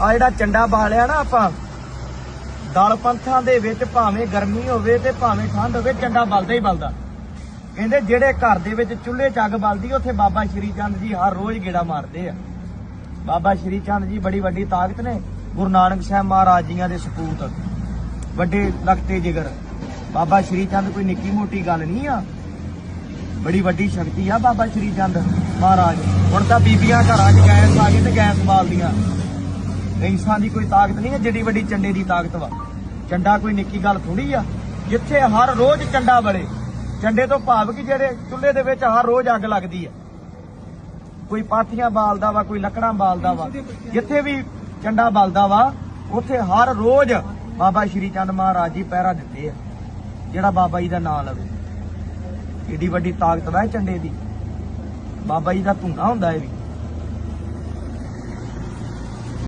ਆ ਜਿਹੜਾ ਚੰਡਾ ਬਾਲਿਆ ਨਾ ਆਪਾਂ, ਦਲ ਪੰਥਾਂ ਦੇ ਵਿੱਚ ਭਾਵੇਂ ਗਰਮੀ ਹੋਵੇ ਤੇ ਭਾਵੇਂ ਠੰਡ ਹੋਵੇ ਚੰਡਾ ਬਲਦਾ ਹੀ ਬਲਦਾ। ਕਹਿੰਦੇ ਜਿਹੜੇ ਘਰ ਦੇ ਵਿੱਚ ਚੁੱਲ੍ਹੇ 'ਚ ਅੱਗ ਬਲਦੀ, ਉੱਥੇ ਬਾਬਾ ਸ਼੍ਰੀ ਚੰਦ ਜੀ ਹਰ ਰੋਜ਼ ਗੇੜਾ ਮਾਰਦੇ ਆ। ਬਾਬਾ ਸ਼੍ਰੀ ਚੰਦ ਜੀ ਬੜੀ ਵੱਡੀ ਤਾਕਤ ਨੇ, ਗੁਰੂ ਨਾਨਕ ਸਾਹਿਬ ਮਹਾਰਾਜ ਜੀਆਂ ਦੇ ਸਪੂਤ। ਵੱਡੇ ਲਖਤੇ ਜਿਗਰ। ਬਾਬਾ ਸ਼੍ਰੀ ਚੰਦ ਕੋਈ ਨਿੱਕੀ ਮੋਟੀ ਗੱਲ ਨਹੀਂ ਆ। ਬੜੀ ਵੱਡੀ ਸ਼ਕਤੀ ਆ ਬਾਬਾ ਸ਼੍ਰੀ ਚੰਦ ਮਹਾਰਾਜ। ਹੁਣ ਤਾਂ ਬੀਬੀਆਂ ਘਰਾਂ 'ਚ ਗੈਸ ਆ ਗਈ ਤੇ ਗੈਸ ਬਾਲਦੀਆਂ। ਗੈਸਾਂ ਦੀ ਕੋਈ ਤਾਕਤ ਨਹੀਂ ਹੈ ਜਿੱਡੀ ਵੱਡੀ ਚੰਡੇ ਦੀ ਤਾਕਤ ਵਾ। ਚੰਡਾ ਕੋਈ ਨਿੱਕੀ ਗੱਲ ਥੋੜੀ ਆ। ਜਿੱਥੇ ਹਰ ਰੋਜ਼ ਚੰਡਾ ਬਲੇ ਚੰਡੇ ਤੋਂ ਭਾਵ ਕਿ ਜਿਹੜੇ ਚੁੱਲ੍ਹੇ ਦੇ ਵਿੱਚ ਹਰ ਰੋਜ਼ ਅੱਗ ਲੱਗਦੀ ਆ। ਕੋਈ ਪਾਥੀਆਂ ਬਾਲਦਾ ਵਾ, ਕੋਈ ਲੱਕੜਾਂ ਬਾਲਦਾ ਵਾ। ਜਿੱਥੇ ਵੀ ਚੰਡਾ ਬਲਦਾ ਵਾ, ਉੱਥੇ ਹਰ ਰੋਜ਼ ਬਾਬਾ ਸ਼੍ਰੀ ਚੰਦ ਮਹਾਰਾਜ ਜੀ ਪਹਿਰਾ ਦਿੱਤੇ ਆ, ਜਿਹੜਾ ਬਾਬਾ ਜੀ ਦਾ ਨਾਮ ਲਵੇ। ਏਡੀ ਵੱਡੀ ਤਾਕਤ ਵਾ ਇਹ ਚੰਡੇ ਦੀ। ਬਾਬਾ ਜੀ ਦਾ ਧੂਣਾ ਹੁੰਦਾ ਇਹ ਵੀ।